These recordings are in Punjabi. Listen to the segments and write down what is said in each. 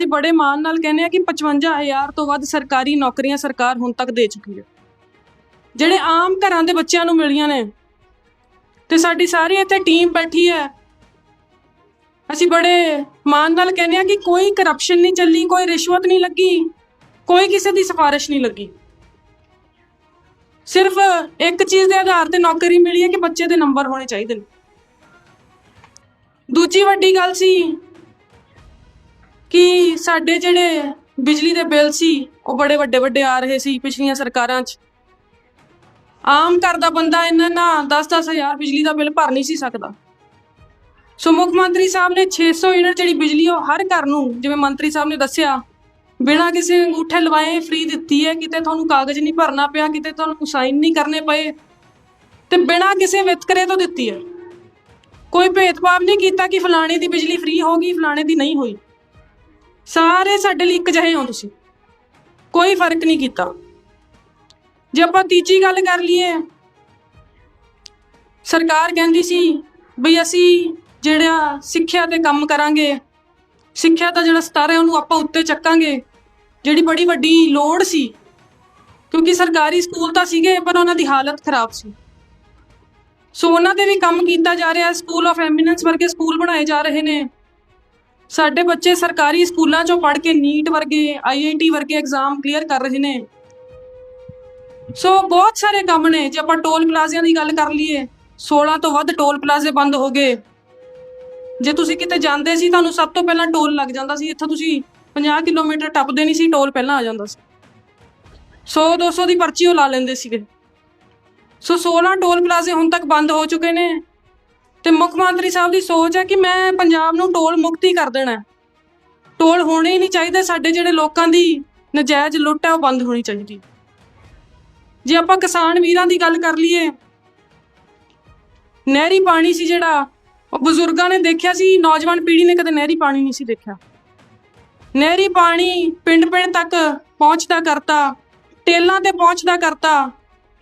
ਅਸੀਂ ਬੜੇ ਮਾਣ ਨਾਲ ਕਹਿੰਦੇ ਆ ਕਿ 55000 ਤੋਂ ਵੱਧ ਸਰਕਾਰੀ ਨੌਕਰੀਆਂ ਸਰਕਾਰ ਹੁਣ ਤੱਕ ਦੇ ਚੁੱਕੀ ਹੈ। ਜਿਹੜੇ ਆਮ ਘਰਾਂ ਦੇ ਬੱਚਿਆਂ ਨੂੰ ਮਿਲੀਆਂ ਨੇ, ਤੇ ਸਾਡੀ ਸਾਰੀ ਇੱਥੇ ਟੀਮ ਬੈਠੀ ਹੈ। ਅਸੀਂ ਬੜੇ ਮਾਣ ਨਾਲ ਕਹਿੰਦੇ ਆ ਕਿ ਕੋਈ ਕਰਪਸ਼ਨ ਨਹੀਂ ਚੱਲੀ, ਕੋਈ ਰਿਸ਼ਵਤ ਨਹੀਂ ਲੱਗੀ, ਕੋਈ ਕਿਸੇ ਦੀ ਸਿਫਾਰਿਸ਼ ਨਹੀਂ ਲੱਗੀ। ਸਿਰਫ ਇੱਕ ਚੀਜ਼ ਦੇ ਆਧਾਰ ਤੇ ਨੌਕਰੀ ਮਿਲੀ ਹੈ ਕਿ ਬੱਚੇ ਦੇ ਨੰਬਰ ਹੋਣੇ ਚਾਹੀਦੇ ਨੇ। ਦੂਜੀ ਵੱਡੀ ਗੱਲ ਸੀ ਕਿ ਸਾਡੇ ਜਿਹੜੇ ਬਿਜਲੀ ਦੇ ਬਿੱਲ ਸੀ, ਉਹ ਬੜੇ ਵੱਡੇ ਵੱਡੇ ਆ ਰਹੇ ਸੀ ਪਿਛਲੀਆਂ ਸਰਕਾਰਾਂ 'ਚ। ਆਮ ਘਰ ਦਾ ਬੰਦਾ ਇਹਨਾਂ ਨਾਲ 10-10 ਹਜ਼ਾਰ ਬਿਜਲੀ ਦਾ ਬਿੱਲ ਭਰ ਨਹੀਂ ਸੀ ਸਕਦਾ। ਸੋ ਮੁੱਖ ਮੰਤਰੀ ਸਾਹਿਬ ਨੇ 600 ਯੂਨਿਟ ਜਿਹੜੀ ਬਿਜਲੀ ਉਹ ਹਰ ਘਰ ਨੂੰ, ਜਿਵੇਂ ਮੰਤਰੀ ਸਾਹਿਬ ਨੇ ਦੱਸਿਆ, ਬਿਨਾਂ ਕਿਸੇ ਅੰਗੂਠੇ ਲਵਾਏ ਫ੍ਰੀ ਦਿੱਤੀ ਹੈ, ਕਿਤੇ ਤੁਹਾਨੂੰ ਕਾਗਜ਼ ਨਹੀਂ ਭਰਨਾ ਪਿਆ, ਕਿਤੇ ਤੁਹਾਨੂੰ ਸਾਈਨ ਨਹੀਂ ਕਰਨੇ ਪਏ, ਤੇ ਬਿਨਾਂ ਕਿਸੇ ਵਿਤਕਰੇ ਤੋਂ ਦਿੱਤੀ ਹੈ। ਕੋਈ ਭੇਦਭਾਵ ਨਹੀਂ ਕੀਤਾ ਕਿ ਫਲਾਣੇ ਦੀ ਬਿਜਲੀ ਫ੍ਰੀ ਹੋ ਗਈ, ਫਲਾਣੇ ਦੀ ਨਹੀਂ ਹੋਈ। ਸਾਰੇ ਸਾਡੇ ਲਈ ਇੱਕ ਜਿਹੇ ਹੋ ਤੁਸੀਂ। ਕੋਈ ਫ਼ਰਕ ਨਹੀਂ ਕੀਤਾ। ਜੇ ਆਪਾਂ ਤੀਜੀ ਗੱਲ ਕਰ ਲਈਏ, ਸਰਕਾਰ ਕਹਿੰਦੀ ਸੀ ਵੀ ਅਸੀਂ ਜਿਹੜਾ ਸਿੱਖਿਆ ਤੇ ਕੰਮ ਕਰਾਂਗੇ, ਸਿੱਖਿਆ ਦਾ ਜਿਹੜਾ ਸਤਰ ਹੈ ਉਹਨੂੰ ਆਪਾਂ ਉੱਤੇ ਚੱਕਾਂਗੇ, ਜਿਹੜੀ ਬੜੀ ਵੱਡੀ ਲੋੜ ਸੀ। ਕਿਉਂਕਿ ਸਰਕਾਰੀ ਸਕੂਲ ਤਾਂ ਸੀਗੇ, ਪਰ ਉਹਨਾਂ ਦੀ ਹਾਲਤ ਖਰਾਬ ਸੀ। ਸੋ ਉਹਨਾਂ ਤੇ ਵੀ ਕੰਮ ਕੀਤਾ ਜਾ ਰਿਹਾ ਸਕੂਲ ਆਫ ਐਮੀਨੈਂਸ ਵਰਗੇ ਸਕੂਲ ਬਣਾਏ ਜਾ ਰਹੇ ਨੇ। ਸਾਡੇ ਬੱਚੇ ਸਰਕਾਰੀ ਸਕੂਲਾਂ ਚੋਂ ਪੜ੍ਹ ਕੇ ਨੀਟ ਵਰਗੇ ਆਈਆਈਟੀ ਵਰਗੇ ਐਗਜ਼ਾਮ ਕਲੀਅਰ ਕਰ ਰਹੇ ਨੇ। ਸੋ ਬਹੁਤ ਸਾਰੇ ਕੰਮ ਨੇ, ਜੇ ਆਪਾਂ ਟੋਲ ਪਲਾਜ਼ਿਆਂ ਦੀ ਗੱਲ ਕਰ ਲਈਏ 16 ਤੋਂ ਵੱਧ ਟੋਲ ਪਲਾਜ਼ੇ ਬੰਦ ਹੋ ਗਏ। ਜੇ ਤੁਸੀਂ ਕਿਤੇ ਜਾਂਦੇ ਸੀ, ਤੁਹਾਨੂੰ ਸਭ ਤੋਂ ਪਹਿਲਾਂ ਟੋਲ ਲੱਗ ਜਾਂਦਾ ਸੀ। ਇੱਥੋਂ ਤੁਸੀਂ 50 ਕਿਲੋਮੀਟਰ ਟੱਪਦੇ ਨਹੀਂ ਸੀ, ਟੋਲ ਪਹਿਲਾਂ ਆ ਜਾਂਦਾ ਸੀ। 100 200 ਦੀ ਪਰਚੀ ਉਹ ਲਾ ਲੈਂਦੇ ਸੀਗੇ। ਸੋ 16 ਟੋਲ ਪਲਾਜ਼ੇ ਹੁਣ ਤੱਕ ਬੰਦ ਹੋ ਚੁੱਕੇ ਨੇ। ਤੇ ਮੁੱਖ ਮੰਤਰੀ ਸਾਹਿਬ ਦੀ ਸੋਚ ਹੈ ਕਿ ਮੈਂ ਪੰਜਾਬ ਨੂੰ ਟੋਲ ਮੁਕਤੀ ਕਰ ਦੇਣਾ ਟੋਲ ਹੋਣੇ ਹੀ ਨਹੀਂ ਚਾਹੀਦੇ, ਸਾਡੇ ਜਿਹੜੇ ਲੋਕਾਂ ਦੀ ਨਜਾਇਜ਼ ਲੁੱਟ ਹੈ, ਉਹ ਬੰਦ ਹੋਣੀ ਚਾਹੀਦੀ ਜੇ ਆਪਾਂ ਕਿਸਾਨ ਵੀਰਾਂ ਦੀ ਗੱਲ ਕਰ ਲਈਏ, ਨਹਿਰੀ ਪਾਣੀ ਸੀ ਜਿਹੜਾ, ਉਹ ਬਜ਼ੁਰਗਾਂ ਨੇ ਦੇਖਿਆ ਸੀ, ਨੌਜਵਾਨ ਪੀੜ੍ਹੀ ਨੇ ਕਦੇ ਨਹਿਰੀ ਪਾਣੀ ਨਹੀਂ ਸੀ ਦੇਖਿਆ। ਨਹਿਰੀ ਪਾਣੀ ਪਿੰਡ-ਪਿੰਡ ਤੱਕ ਪਹੁੰਚਦਾ ਕਰਤਾ, ਟੇਲਾਂ ਤੇ ਪਹੁੰਚਦਾ ਕਰਤਾ,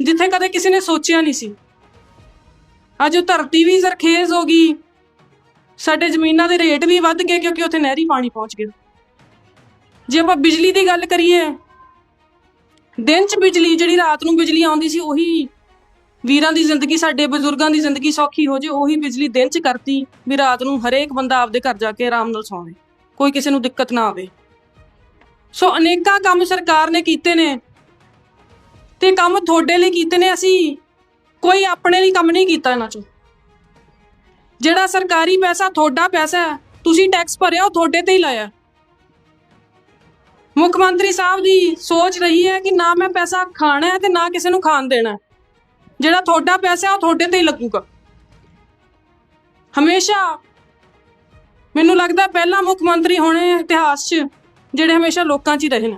ਜਿੱਥੇ ਕਦੇ ਕਿਸੇ ਨੇ ਸੋਚਿਆ ਨਹੀਂ ਸੀ। ਅੱਜ ਉਹ ਧਰਤੀ ਵੀ ਜ਼ਰਖੇਜ਼ ਹੋ ਗਈ। ਸਾਡੇ ਜ਼ਮੀਨਾਂ ਦੇ ਰੇਟ ਵੀ ਵੱਧ ਗਏ ਕਿਉਂਕਿ ਉੱਥੇ ਨਹਿਰੀ ਪਾਣੀ ਪਹੁੰਚ ਗਿਆ। ਜੇ ਆਪਾਂ ਬਿਜਲੀ ਦੀ ਗੱਲ ਕਰੀਏ, ਦਿਨ 'ਚ ਬਿਜਲੀ, ਜਿਹੜੀ ਰਾਤ ਨੂੰ ਬਿਜਲੀ ਆਉਂਦੀ ਸੀ, ਉਹੀ ਵੀਰਾਂ ਦੀ ਜ਼ਿੰਦਗੀ, ਸਾਡੇ ਬਜ਼ੁਰਗਾਂ ਦੀ ਜ਼ਿੰਦਗੀ ਸੌਖੀ ਹੋ ਜੇ, ਉਹੀ ਬਿਜਲੀ ਦਿਨ 'ਚ ਕਰਤੀ ਵੀ ਰਾਤ ਨੂੰ ਹਰੇਕ ਬੰਦਾ ਆਪਦੇ ਘਰ ਜਾ ਕੇ ਆਰਾਮ ਨਾਲ ਸੌਵੇ। ਕੋਈ ਕਿਸੇ ਨੂੰ ਦਿੱਕਤ ਨਾ ਆਵੇ। ਸੋ ਅਨੇਕਾਂ ਕੰਮ ਸਰਕਾਰ ਨੇ ਕੀਤੇ ਨੇ ਤੇ ਕੰਮ ਤੁਹਾਡੇ ਲਈ ਕੀਤੇ ਨੇ ਅਸੀਂ। ਕੋਈ ਆਪਣੇ ਲਈ ਕੰਮ ਨਹੀਂ ਕੀਤਾ ਇਹਨਾਂ 'ਚੋਂ। ਜਿਹੜਾ ਸਰਕਾਰੀ ਪੈਸਾ, ਤੁਹਾਡਾ ਪੈਸਾ ਹੈ, ਤੁਸੀਂ ਟੈਕਸ ਭਰਿਆ, ਉਹ ਤੁਹਾਡੇ ਤੇ ਹੀ ਲਾਇਆ। ਮੁੱਖ ਮੰਤਰੀ ਸਾਹਿਬ ਦੀ ਸੋਚ ਰਹੀ ਹੈ ਕਿ ਨਾ ਮੈਂ ਪੈਸਾ ਖਾਣਾ ਹੈ ਤੇ ਨਾ ਕਿਸੇ ਨੂੰ ਖਾਣ ਦੇਣਾ ਜਿਹੜਾ ਤੁਹਾਡਾ ਪੈਸਾ ਉਹ ਤੁਹਾਡੇ ਤੇ ਹੀ ਲੱਗੂਗਾ। ਹਮੇਸ਼ਾ ਮੈਨੂੰ ਲੱਗਦਾ ਪਹਿਲਾ ਮੁੱਖ ਮੰਤਰੀ ਹੋਣੇ ਇਤਿਹਾਸ 'ਚ ਜਿਹੜੇ ਹਮੇਸ਼ਾ ਲੋਕਾਂ 'ਚ ਹੀ ਰਹੇ ਨੇ।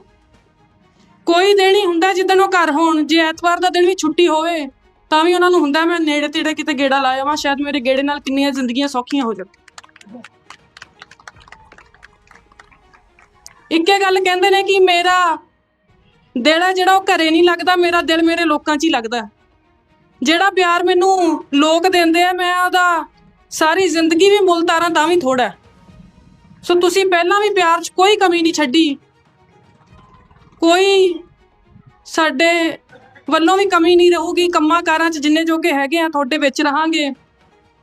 ਕੋਈ ਦਿਨ ਹੀ ਹੁੰਦਾ ਜਿੱਦਣ ਉਹ ਘਰ ਹੋਣ, ਜੇ ਐਤਵਾਰ ਦਾ ਦਿਨ ਵੀ ਛੁੱਟੀ ਹੋਵੇ ਤਾਂ ਵੀ ਉਹਨਾਂ ਨੂੰ ਹੁੰਦਾ ਮੈਂ ਨੇੜੇ ਤੇੜੇ ਕਿਤੇ ਗੇੜਾ ਲਾਇਆ ਵਾਂ, ਸ਼ਾਇਦ ਮੇਰੇ ਗੇੜੇ ਨਾਲ ਕਿੰਨੀਆਂ ਜ਼ਿੰਦਗੀਆਂ ਸੌਖੀਆਂ ਹੋ ਜਾਣ। ਇੱਕੇ ਗੱਲ ਕਹਿੰਦੇ ਨੇ ਕਿ ਮੇਰਾ ਦਿਲ ਜਿਹੜਾ ਉਹ ਘਰੇ ਨਹੀਂ ਲੱਗਦਾ, ਮੇਰਾ ਦਿਲ ਮੇਰੇ ਲੋਕਾਂ 'ਚ ਹੀ ਲੱਗਦਾ ਜਿਹੜਾ ਪਿਆਰ ਮੈਨੂੰ ਲੋਕ ਦਿੰਦੇ ਆ, ਮੈਂ ਉਹਦਾ ਸਾਰੀ ਜ਼ਿੰਦਗੀ ਵੀ ਮੁੱਲ ਤਾਰਾਂ ਤਾਂ ਵੀ ਥੋੜਾ ਸੋ ਤੁਸੀਂ ਪਹਿਲਾਂ ਵੀ ਪਿਆਰ 'ਚ ਕੋਈ ਕਮੀ ਨਹੀਂ ਛੱਡੀ। ਕੋਈ ਸਾਡੇ ਵੱਲੋਂ ਵੀ ਕਮੀ ਨਹੀਂ ਰਹੂਗੀ, ਕੰਮਾਂ ਕਾਰਾਂ 'ਚ ਜਿੰਨੇ ਜੋਗੇ ਹੈਗੇ ਆ, ਤੁਹਾਡੇ ਵਿੱਚ ਰਹਾਂਗੇ।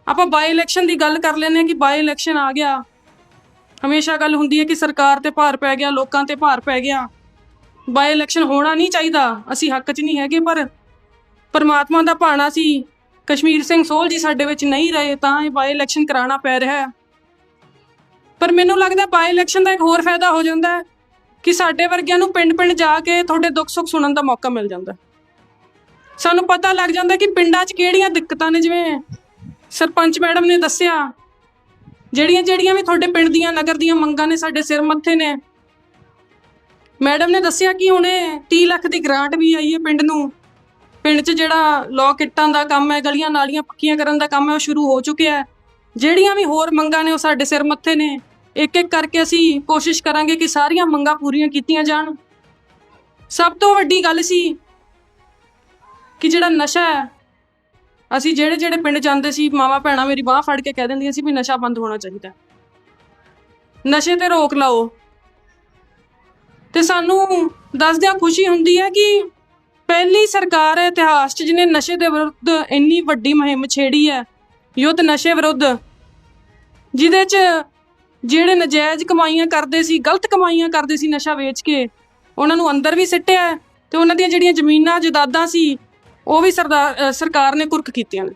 ਆਪਾਂ ਬਾਈ ਇਲੈਕਸ਼ਨ ਦੀ ਗੱਲ ਕਰ ਲੈਂਦੇ ਆ ਕਿ ਬਾਈ ਇਲੈਕਸ਼ਨ ਆ ਗਿਆ। ਹਮੇਸ਼ਾ ਗੱਲ ਹੁੰਦੀ ਹੈ ਕਿ ਸਰਕਾਰ ਤੇ ਭਾਰ ਪੈ ਗਿਆ, ਲੋਕਾਂ ਤੇ ਭਾਰ ਪੈ ਗਿਆ। ਬਾਈ ਇਲੈਕਸ਼ਨ ਹੋਣਾ ਨਹੀਂ ਚਾਹੀਦਾ, ਅਸੀਂ ਹੱਕ 'ਚ ਨਹੀਂ ਹੈਗੇ, ਪਰ ਪਰਮਾਤਮਾ ਦਾ ਭਾਣਾ ਸੀ। ਕਸ਼ਮੀਰ ਸਿੰਘ ਸੋਲ ਜੀ ਸਾਡੇ ਵਿੱਚ ਨਹੀਂ ਰਹੇ, ਤਾਂ ਇਹ ਬਾਈ ਇਲੈਕਸ਼ਨ ਕਰਾਉਣਾ ਪੈ ਰਿਹਾ ਹੈ। ਪਰ ਮੈਨੂੰ ਲੱਗਦਾ ਬਾਈ ਇਲੈਕਸ਼ਨ ਦਾ ਇੱਕ ਹੋਰ ਫਾਇਦਾ ਹੋ ਜਾਂਦਾ ਹੈ ਕਿ ਸਾਡੇ ਵਰਗਿਆਂ ਨੂੰ ਪਿੰਡ-ਪਿੰਡ ਜਾ ਕੇ ਤੁਹਾਡੇ ਦੁੱਖ ਸੁੱਖ ਸੁਣਨ ਦਾ ਮੌਕਾ ਮਿਲ ਜਾਂਦਾ ਹੈ। ਸਾਨੂੰ ਪਤਾ ਲੱਗ ਜਾਂਦਾ ਕਿ ਪਿੰਡਾਂ 'ਚ ਕਿਹੜੀਆਂ ਦਿੱਕਤਾਂ ਨੇ ਜਿਵੇਂ ਸਰਪੰਚ ਮੈਡਮ ਨੇ ਦੱਸਿਆ, ਜਿਹੜੀਆਂ ਜਿਹੜੀਆਂ ਵੀ ਤੁਹਾਡੇ ਪਿੰਡ ਦੀਆਂ ਨਗਰ ਦੀਆਂ ਮੰਗਾਂ ਨੇ ਸਾਡੇ ਸਿਰ ਮੱਥੇ ਨੇ। ਮੈਡਮ ਨੇ ਦੱਸਿਆ ਕਿ ਹੁਣੇ 30 ਲੱਖ ਦੀ ਗ੍ਰਾਂਟ ਵੀ ਆਈ ਹੈ ਪਿੰਡ ਨੂੰ। ਪਿੰਡ 'ਚ ਜਿਹੜਾ ਲੋਕ ਇੱਟਾਂ ਦਾ ਕੰਮ ਹੈ, ਗਲੀਆਂ ਨਾਲੀਆਂ ਪੱਕੀਆਂ ਕਰਨ ਦਾ ਕੰਮ ਹੈ, ਉਹ ਸ਼ੁਰੂ ਹੋ ਚੁੱਕਿਆ ਹੈ। ਜਿਹੜੀਆਂ ਵੀ ਹੋਰ ਮੰਗਾਂ ਨੇ ਉਹ ਸਾਡੇ ਸਿਰ ਮੱਥੇ ਨੇ। ਇੱਕ ਇੱਕ ਕਰਕੇ ਅਸੀਂ ਕੋਸ਼ਿਸ਼ ਕਰਾਂਗੇ ਕਿ ਸਾਰੀਆਂ ਮੰਗਾਂ ਪੂਰੀਆਂ ਕੀਤੀਆਂ ਜਾਣ। ਸਭ ਤੋਂ ਵੱਡੀ ਗੱਲ ਸੀ ਕਿ ਜਿਹੜਾ ਨਸ਼ਾ ਹੈ, ਅਸੀਂ ਜਿਹੜੇ ਜਿਹੜੇ ਪਿੰਡ ਜਾਂਦੇ ਸੀ, ਮਾਵਾ ਭੈਣਾਂ ਮੇਰੀ ਬਾਹ ਫੜ ਕੇ ਕਹਿ ਦਿੰਦੀਆਂ ਸੀ ਵੀ ਨਸ਼ਾ ਬੰਦ ਹੋਣਾ ਚਾਹੀਦਾ ਨਸ਼ੇ ਤੇ ਰੋਕ ਲਾਓ। ਤੇ ਸਾਨੂੰ ਦੱਸਦਿਆਂ ਖੁਸ਼ੀ ਹੁੰਦੀ ਹੈ ਕਿ ਪਹਿਲੀ ਸਰਕਾਰ ਹੈ ਇਤਿਹਾਸ 'ਚ ਜਿਹਨੇ ਨਸ਼ੇ ਦੇ ਵਿਰੁੱਧ ਇੰਨੀ ਵੱਡੀ ਮੁਹਿੰਮ ਛੇੜੀ ਹੈ, ਯੁੱਧ ਨਸ਼ੇ ਵਿਰੁੱਧ, ਜਿਹਦੇ 'ਚ ਜਿਹੜੇ ਨਜਾਇਜ਼ ਕਮਾਈਆਂ ਕਰਦੇ ਸੀ, ਗਲਤ ਕਮਾਈਆਂ ਕਰਦੇ ਸੀ ਨਸ਼ਾ ਵੇਚ ਕੇ, ਉਹਨਾਂ ਨੂੰ ਅੰਦਰ ਵੀ ਸਿੱਟਿਆ ਹੈ ਤੇ ਉਹਨਾਂ ਦੀਆਂ ਜਿਹੜੀਆਂ ਜ਼ਮੀਨਾਂ, ਜਾਇਦਾਦਾਂ ਸੀ ਉਹ ਵੀ ਸਰਦਾਰ ਅ, ਸਰਕਾਰ ਨੇ ਕੁਰਕ ਕੀਤੀਆਂ ਨੇ।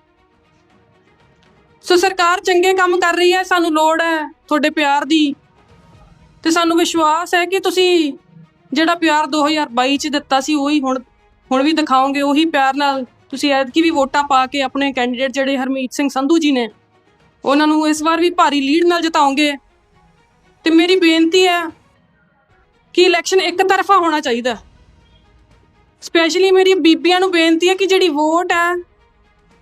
ਸੋ ਸਰਕਾਰ ਚੰਗੇ ਕੰਮ ਕਰ ਰਹੀ ਹੈ ਸਾਨੂੰ ਲੋੜ ਹੈ ਤੁਹਾਡੇ ਪਿਆਰ ਦੀ। ਤੇ ਸਾਨੂੰ ਵਿਸ਼ਵਾਸ ਹੈ ਕਿ ਤੁਸੀਂ ਜਿਹੜਾ ਪਿਆਰ 2022 ਚ ਦਿੱਤਾ ਸੀ ਉਹੀ ਹੁਣ ਹੁਣ ਵੀ ਦਿਖਾਓਗੇ ਉਹੀ ਪਿਆਰ ਨਾਲ ਤੁਸੀਂ ਐਤਕੀ ਵੀ ਵੋਟਾਂ ਪਾ ਕੇ ਆਪਣੇ ਕੈਂਡੀਡੇਟ ਜਿਹੜੇ ਹਰਮੀਤ ਸਿੰਘ ਸੰਧੂ ਜੀ ਨੇ ਉਹਨਾਂ ਨੂੰ ਇਸ ਵਾਰ ਵੀ ਭਾਰੀ ਲੀਡ ਨਾਲ ਜਿਤਾਓਗੇ। ਤੇ ਮੇਰੀ ਬੇਨਤੀ ਹੈ ਕਿ ਇਲੈਕਸ਼ਨ ਇੱਕ ਤਰਫਾ ਹੋਣਾ ਚਾਹੀਦਾ। ਸਪੈਸ਼ਲੀ ਮੇਰੀ ਬੀਬੀਆਂ ਨੂੰ ਬੇਨਤੀ ਹੈ ਕਿ ਜਿਹੜੀ ਵੋਟ ਹੈ,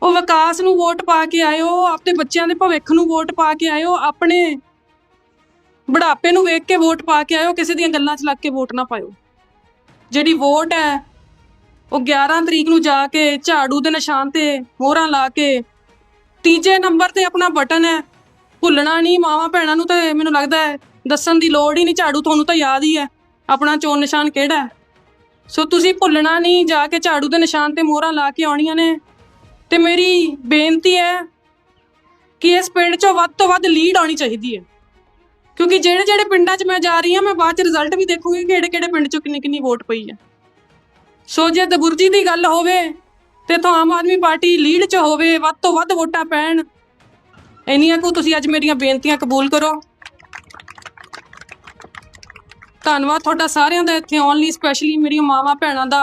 ਉਹ ਵਿਕਾਸ ਨੂੰ ਵੋਟ ਪਾ ਕੇ ਆਇਓ, ਆਪਣੇ ਬੱਚਿਆਂ ਦੇ ਭਵਿੱਖ ਨੂੰ ਵੋਟ ਪਾ ਕੇ ਆਇਓ, ਆਪਣੇ ਬੁਢਾਪੇ ਨੂੰ ਵੇਖ ਕੇ ਵੋਟ ਪਾ ਕੇ ਆਇਓ, ਕਿਸੇ ਦੀਆਂ ਗੱਲਾਂ 'ਚ ਲੱਗ ਕੇ ਵੋਟ ਨਾ ਪਾਇਓ। ਜਿਹੜੀ ਵੋਟ ਹੈ, ਉਹ 11 ਤਰੀਕ ਨੂੰ ਜਾ ਕੇ ਝਾੜੂ ਦੇ ਨਿਸ਼ਾਨ ਤੇ ਮੋਹਰਾਂ ਲਾ ਕੇ ਤੀਜੇ ਨੰਬਰ ਤੇ ਆਪਣਾ ਬਟਨ ਹੈ, ਭੁੱਲਣਾ ਨਹੀਂ, ਮਾਵਾਂ ਭੈਣਾਂ ਨੂੰ ਤਾਂ ਮੈਨੂੰ ਲੱਗਦਾ ਹੈ, ਦੱਸਣ ਦੀ ਲੋੜ ਹੀ ਨਹੀਂ, ਝਾੜੂ ਤੁਹਾਨੂੰ ਤਾਂ ਯਾਦ ਹੀ ਹੈ, ਆਪਣਾ ਚੋਣ ਨਿਸ਼ਾਨ ਕਿਹੜਾ ਹੈ? ਸੋ ਤੁਸੀਂ ਭੁੱਲਣਾ ਨਹੀਂ, ਜਾ ਕੇ ਝਾੜੂ ਦੇ ਨਿਸ਼ਾਨ ਤੇ ਮੋਹਰਾਂ ਲਾ ਕੇ ਆਉਣੀਆਂ ਨੇ। ਤੇ ਮੇਰੀ ਬੇਨਤੀ ਹੈ ਕਿ ਇਸ ਪਿੰਡ 'ਚੋਂ ਵੱਧ ਤੋਂ ਵੱਧ ਲੀਡ ਆਉਣੀ ਚਾਹੀਦੀ ਹੈ। ਕਿਉਂਕਿ ਜਿਹੜੇ ਜਿਹੜੇ ਪਿੰਡਾਂ 'ਚ ਮੈਂ ਜਾ ਰਹੀ ਹਾਂ, ਮੈਂ ਬਾਅਦ 'ਚ ਰਿਜ਼ਲਟ ਵੀ ਦੇਖੂਗੀ ਕਿ ਕਿਹੜੇ ਕਿਹੜੇ ਪਿੰਡ 'ਚੋਂ ਕਿੰਨੀ ਕਿੰਨੀ ਵੋਟ ਪਈ ਹੈ। ਸੋ ਜੇ ਦਬੁਰਜੀ ਦੀ ਗੱਲ ਹੋਵੇ, ਤੇ ਤਾਂ ਆਮ ਆਦਮੀ ਪਾਰਟੀ ਲੀਡ 'ਚ ਹੋਵੇ, ਵੱਧ ਤੋਂ ਵੱਧ ਵੋਟਾਂ ਪੈਣ। ਇੰਨੀਆਂ ਕੁ ਤੁਸੀਂ ਅੱਜ ਮੇਰੀਆਂ ਬੇਨਤੀਆਂ ਕਬੂਲ ਕਰੋ। ਧੰਨਵਾਦ ਤੁਹਾਡਾ ਸਾਰਿਆਂ ਦਾ ਇੱਥੇ ਆਉਣ ਲਈ ਸਪੈਸ਼ਲੀ ਮੇਰੀਆਂ ਮਾਵਾਂ ਭੈਣਾਂ ਦਾ।